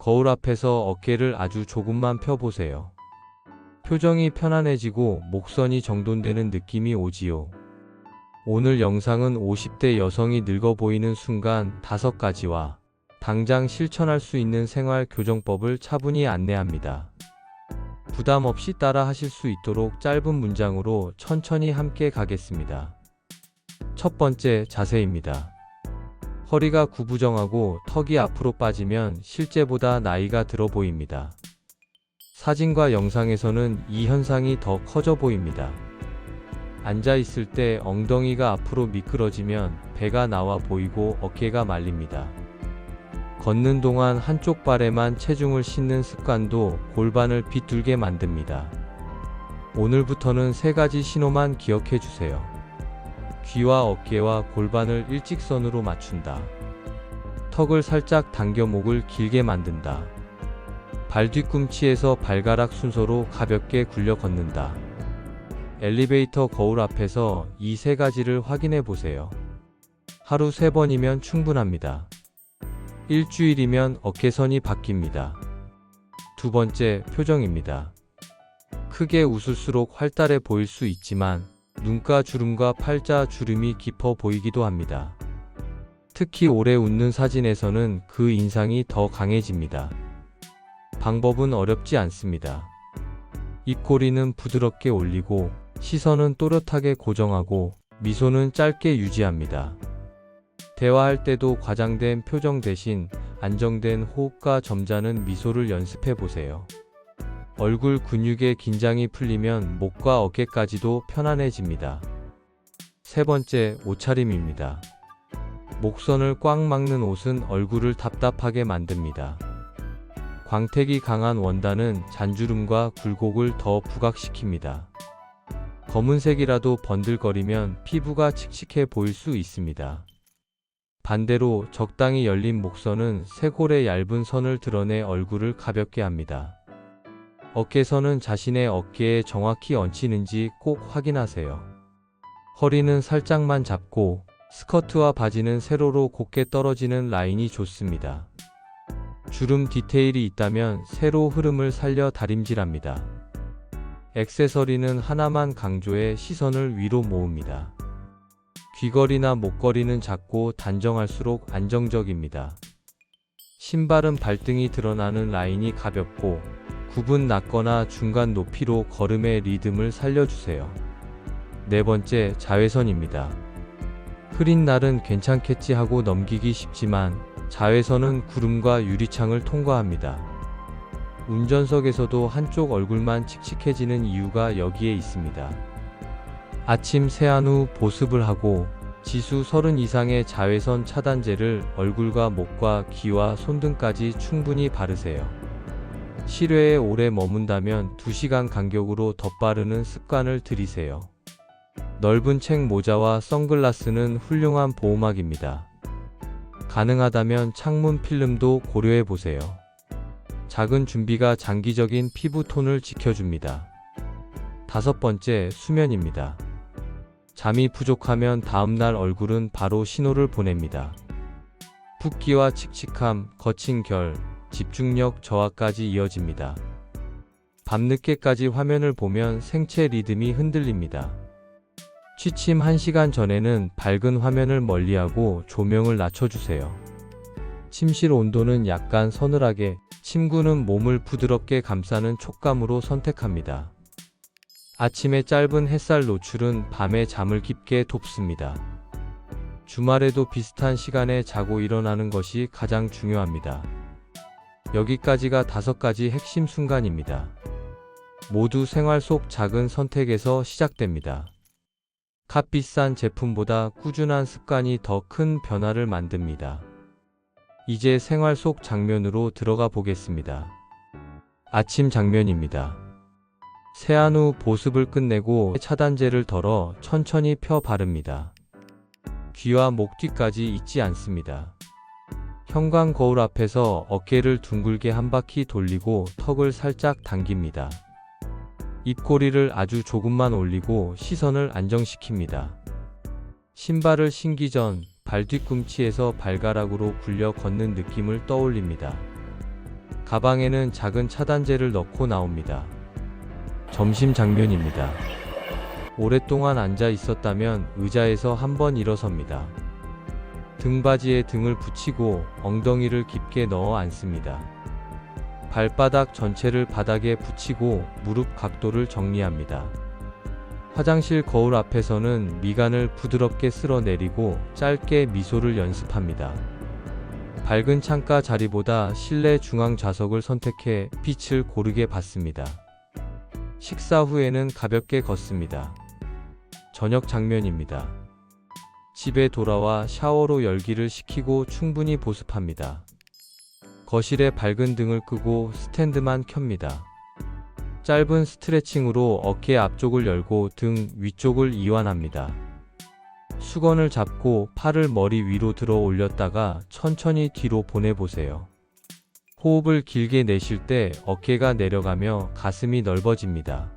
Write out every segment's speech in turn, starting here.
거울 앞에서 어깨를 아주 조금만 펴보세요. 표정이 편안해지고 목선이 정돈되는 느낌이 오지요. 오늘 영상은 50대 여성이 늙어 보이는 순간 5가지와 당장 실천할 수 있는 생활 교정법을 차분히 안내합니다. 부담 없이 따라 하실 수 있도록 짧은 문장으로 천천히 함께 가겠습니다. 첫 번째 자세입니다. 허리가 구부정하고 턱이 앞으로 빠지면 실제보다 나이가 들어 보입니다. 사진과 영상에서는 이 현상이 더 커져 보입니다. 앉아 있을 때 엉덩이가 앞으로 미끄러지면 배가 나와 보이고 어깨가 말립니다. 걷는 동안 한쪽 발에만 체중을 싣는 습관도 골반을 비뚤게 만듭니다. 오늘부터는 세 가지 신호만 기억해 주세요. 귀와 어깨와 골반을 일직선으로 맞춘다. 턱을 살짝 당겨 목을 길게 만든다. 발 뒤꿈치에서 발가락 순서로 가볍게 굴려 걷는다. 엘리베이터 거울 앞에서 이 세 가지를 확인해 보세요. 하루 세 번이면 충분합니다. 일주일이면 어깨선이 바뀝니다. 두 번째, 표정입니다. 크게 웃을수록 활달해 보일 수 있지만 눈가 주름과 팔자 주름이 깊어 보이기도 합니다. 특히 오래 웃는 사진에서는 그 인상이 더 강해집니다. 방법은 어렵지 않습니다. 입꼬리는 부드럽게 올리고 시선은 또렷하게 고정하고 미소는 짧게 유지합니다. 대화할 때도 과장된 표정 대신 안정된 호흡과 점잖은 미소를 연습해 보세요. 얼굴 근육의 긴장이 풀리면 목과 어깨까지도 편안해집니다. 세 번째, 옷차림입니다. 목선을 꽉 막는 옷은 얼굴을 답답하게 만듭니다. 광택이 강한 원단은 잔주름과 굴곡을 더 부각시킵니다. 검은색이라도 번들거리면 피부가 칙칙해 보일 수 있습니다. 반대로 적당히 열린 목선은 쇄골의 얇은 선을 드러내 얼굴을 가볍게 합니다. 어깨선은 자신의 어깨에 정확히 얹히는지 꼭 확인하세요. 허리는 살짝만 잡고 스커트와 바지는 세로로 곧게 떨어지는 라인이 좋습니다. 주름 디테일이 있다면 세로 흐름을 살려 다림질합니다. 액세서리는 하나만 강조해 시선을 위로 모읍니다. 귀걸이나 목걸이는 작고 단정할수록 안정적입니다. 신발은 발등이 드러나는 라인이 가볍고 굽은 낮거나 중간 높이로 걸음의 리듬을 살려주세요. 네 번째, 자외선입니다. 흐린 날은 괜찮겠지 하고 넘기기 쉽지만 자외선은 구름과 유리창을 통과합니다. 운전석에서도 한쪽 얼굴만 칙칙해지는 이유가 여기에 있습니다. 아침 세안 후 보습을 하고 지수 30 이상의 자외선 차단제를 얼굴과 목과 귀와 손등까지 충분히 바르세요. 실외에 오래 머문다면 2시간 간격으로 덧바르는 습관을 들이세요. 넓은 책 모자와 선글라스는 훌륭한 보호막입니다. 가능하다면 창문 필름도 고려해 보세요. 작은 준비가 장기적인 피부 톤을 지켜줍니다. 다섯 번째, 수면입니다. 잠이 부족하면 다음날 얼굴은 바로 신호를 보냅니다. 붓기와 칙칙함, 거친 결, 집중력 저하까지 이어집니다. 밤늦게까지 화면을 보면 생체 리듬이 흔들립니다. 취침 1시간 전에는 밝은 화면을 멀리하고 조명을 낮춰주세요. 침실 온도는 약간 서늘하게, 침구는 몸을 부드럽게 감싸는 촉감으로 선택합니다. 아침에 짧은 햇살 노출은 밤에 잠을 깊게 돕습니다. 주말에도 비슷한 시간에 자고 일어나는 것이 가장 중요합니다. 여기까지가 다섯 가지 핵심 순간입니다. 모두 생활 속 작은 선택에서 시작됩니다. 값비싼 제품보다 꾸준한 습관이 더 큰 변화를 만듭니다. 이제 생활 속 장면으로 들어가 보겠습니다. 아침 장면입니다. 세안 후 보습을 끝내고 차단제를 덜어 천천히 펴 바릅니다. 귀와 목 뒤까지 잊지 않습니다. 형광 거울 앞에서 어깨를 둥글게 한 바퀴 돌리고 턱을 살짝 당깁니다. 입꼬리를 아주 조금만 올리고 시선을 안정시킵니다. 신발을 신기 전 발 뒤꿈치에서 발가락으로 굴려 걷는 느낌을 떠올립니다. 가방에는 작은 차단제를 넣고 나옵니다. 점심 장면입니다. 오랫동안 앉아 있었다면 의자에서 한번 일어섭니다. 등받이에 등을 붙이고 엉덩이를 깊게 넣어 앉습니다. 발바닥 전체를 바닥에 붙이고 무릎 각도를 정리합니다. 화장실 거울 앞에서는 미간을 부드럽게 쓸어 내리고 짧게 미소를 연습합니다. 밝은 창가 자리보다 실내 중앙 좌석을 선택해 빛을 고르게 받습니다. 식사 후에는 가볍게 걷습니다. 저녁 장면입니다. 집에 돌아와 샤워로 열기를 식히고 충분히 보습합니다. 거실에 밝은 등을 끄고 스탠드만 켭니다. 짧은 스트레칭으로 어깨 앞쪽을 열고 등 위쪽을 이완합니다. 수건을 잡고 팔을 머리 위로 들어 올렸다가 천천히 뒤로 보내보세요. 호흡을 길게 내쉴 때 어깨가 내려가며 가슴이 넓어집니다.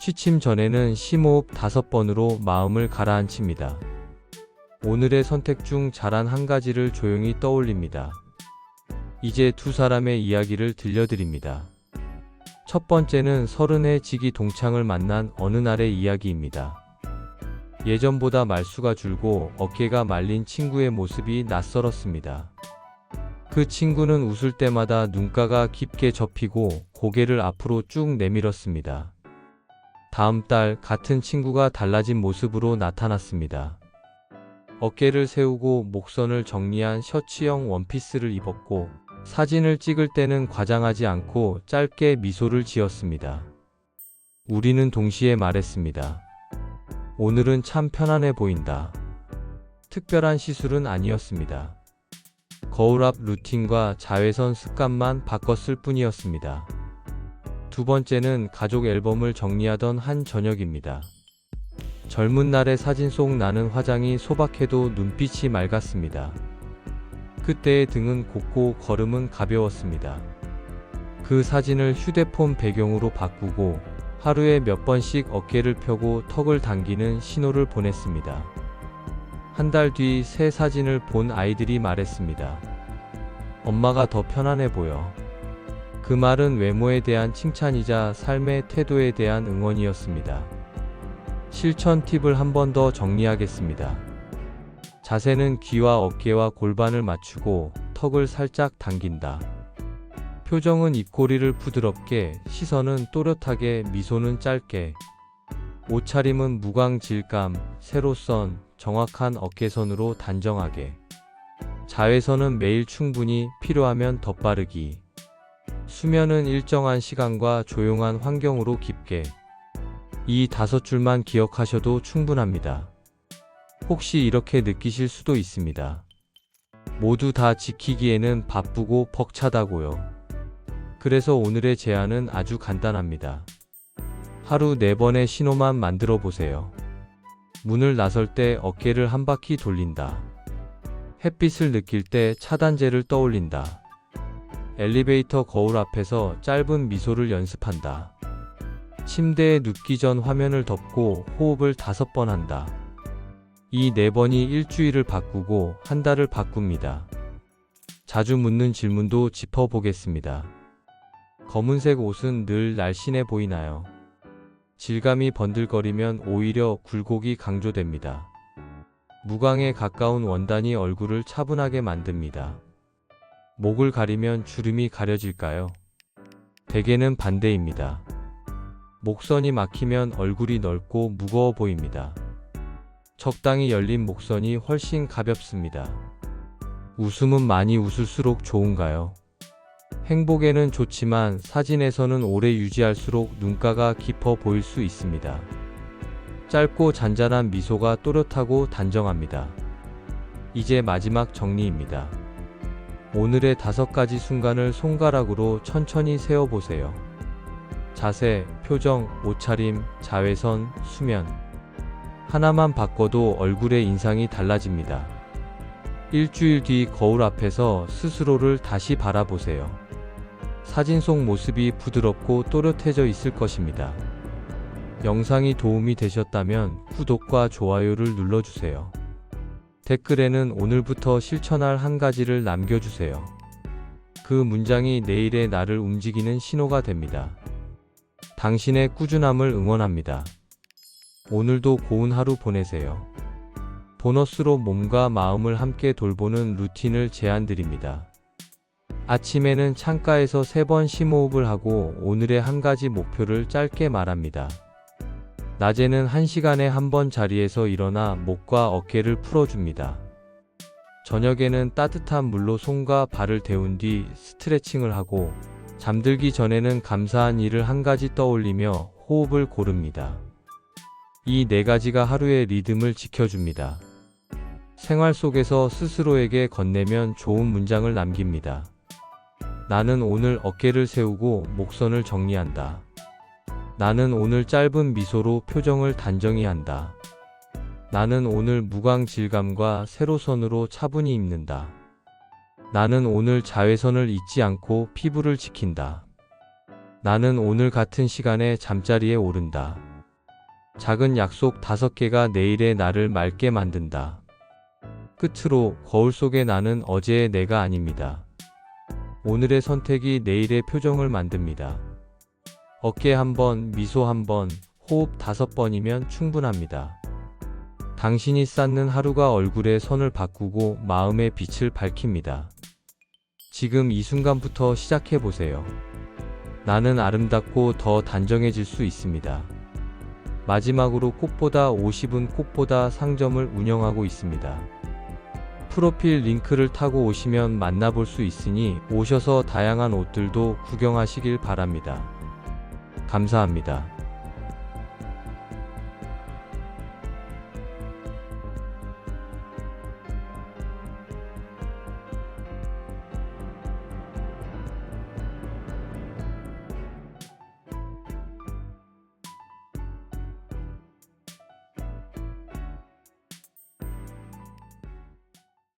취침 전에는 심호흡 5번으로 마음을 가라앉힙니다. 오늘의 선택 중 잘한 한 가지를 조용히 떠올립니다. 이제 두 사람의 이야기를 들려드립니다. 첫 번째는 서른의 지기 동창을 만난 어느 날의 이야기입니다. 예전보다 말수가 줄고 어깨가 말린 친구의 모습이 낯설었습니다. 그 친구는 웃을 때마다 눈가가 깊게 접히고 고개를 앞으로 쭉 내밀었습니다. 다음 달 같은 친구가 달라진 모습으로 나타났습니다. 어깨를 세우고 목선을 정리한 셔츠형 원피스를 입었고 사진을 찍을 때는 과장하지 않고 짧게 미소를 지었습니다. 우리는 동시에 말했습니다. 오늘은 참 편안해 보인다. 특별한 시술은 아니었습니다. 거울 앞 루틴과 자외선 습관만 바꿨을 뿐이었습니다. 두 번째는 가족 앨범을 정리하던 한 저녁입니다. 젊은 날의 사진 속 나는 화장이 소박해도 눈빛이 맑았습니다. 그때의 등은 곱고 걸음은 가벼웠습니다. 그 사진을 휴대폰 배경으로 바꾸고 하루에 몇 번씩 어깨를 펴고 턱을 당기는 신호를 보냈습니다. 한 달 뒤 새 사진을 본 아이들이 말했습니다. 엄마가 더 편안해 보여. 그 말은 외모에 대한 칭찬이자 삶의 태도에 대한 응원이었습니다. 실천 팁을 한 번 더 정리하겠습니다. 자세는 귀와 어깨와 골반을 맞추고 턱을 살짝 당긴다. 표정은 입꼬리를 부드럽게, 시선은 또렷하게, 미소는 짧게. 옷차림은 무광질감, 세로선, 정확한 어깨선으로 단정하게. 자외선은 매일 충분히 필요하면 더 빠르기. 수면은 일정한 시간과 조용한 환경으로 깊게. 이 다섯 줄만 기억하셔도 충분합니다. 혹시 이렇게 느끼실 수도 있습니다. 모두 다 지키기에는 바쁘고 벅차다고요. 그래서 오늘의 제안은 아주 간단합니다. 하루 네 번의 신호만 만들어 보세요. 문을 나설 때 어깨를 한 바퀴 돌린다. 햇빛을 느낄 때 차단제를 떠올린다. 엘리베이터 거울 앞에서 짧은 미소를 연습한다. 침대에 눕기 전 화면을 덮고 호흡을 다섯 번 한다. 이 네 번이 일주일을 바꾸고 한 달을 바꿉니다. 자주 묻는 질문도 짚어보겠습니다. 검은색 옷은 늘 날씬해 보이나요? 질감이 번들거리면 오히려 굴곡이 강조됩니다. 무광에 가까운 원단이 얼굴을 차분하게 만듭니다. 목을 가리면 주름이 가려질까요? 대개는 반대입니다. 목선이 막히면 얼굴이 넓고 무거워 보입니다. 적당히 열린 목선이 훨씬 가볍습니다. 웃음은 많이 웃을수록 좋은가요? 행복에는 좋지만 사진에서는 오래 유지할수록 눈가가 깊어 보일 수 있습니다. 짧고 잔잔한 미소가 또렷하고 단정합니다. 이제 마지막 정리입니다. 오늘의 다섯 가지 순간을 손가락으로 천천히 세어보세요. 자세, 표정, 옷차림, 자외선, 수면. 하나만 바꿔도 얼굴의 인상이 달라집니다. 일주일 뒤 거울 앞에서 스스로를 다시 바라보세요. 사진 속 모습이 부드럽고 또렷해져 있을 것입니다. 영상이 도움이 되셨다면 구독과 좋아요를 눌러주세요. 댓글에는 오늘부터 실천할 한 가지를 남겨주세요. 그 문장이 내일의 나를 움직이는 신호가 됩니다. 당신의 꾸준함을 응원합니다. 오늘도 고운 하루 보내세요. 보너스로 몸과 마음을 함께 돌보는 루틴을 제안 드립니다. 아침에는 창가에서 세번 심호흡을 하고 오늘의 한 가지 목표를 짧게 말합니다. 낮에는 한 시간에 한 번 자리에서 일어나 목과 어깨를 풀어줍니다. 저녁에는 따뜻한 물로 손과 발을 데운 뒤 스트레칭을 하고 잠들기 전에는 감사한 일을 한 가지 떠올리며 호흡을 고릅니다. 이 네 가지가 하루의 리듬을 지켜줍니다. 생활 속에서 스스로에게 건네면 좋은 문장을 남깁니다. 나는 오늘 어깨를 세우고 목선을 정리한다. 나는 오늘 짧은 미소로 표정을 단정히 한다. 나는 오늘 무광 질감과 세로선으로 차분히 입는다. 나는 오늘 자외선을 잊지 않고 피부를 지킨다. 나는 오늘 같은 시간에 잠자리에 오른다. 작은 약속 다섯 개가 내일의 나를 맑게 만든다. 끝으로 거울 속의 나는 어제의 내가 아닙니다. 오늘의 선택이 내일의 표정을 만듭니다. 어깨 한 번, 미소 한 번, 호흡 다섯 번이면 충분합니다. 당신이 쌓는 하루가 얼굴의 선을 바꾸고 마음의 빛을 밝힙니다. 지금 이 순간부터 시작해 보세요. 나는 아름답고 더 단정해질 수 있습니다. 마지막으로 꽃보다 50은 꽃보다 상점을 운영하고 있습니다. 프로필 링크를 타고 오시면 만나볼 수 있으니 오셔서 다양한 옷들도 구경하시길 바랍니다. 감사합니다.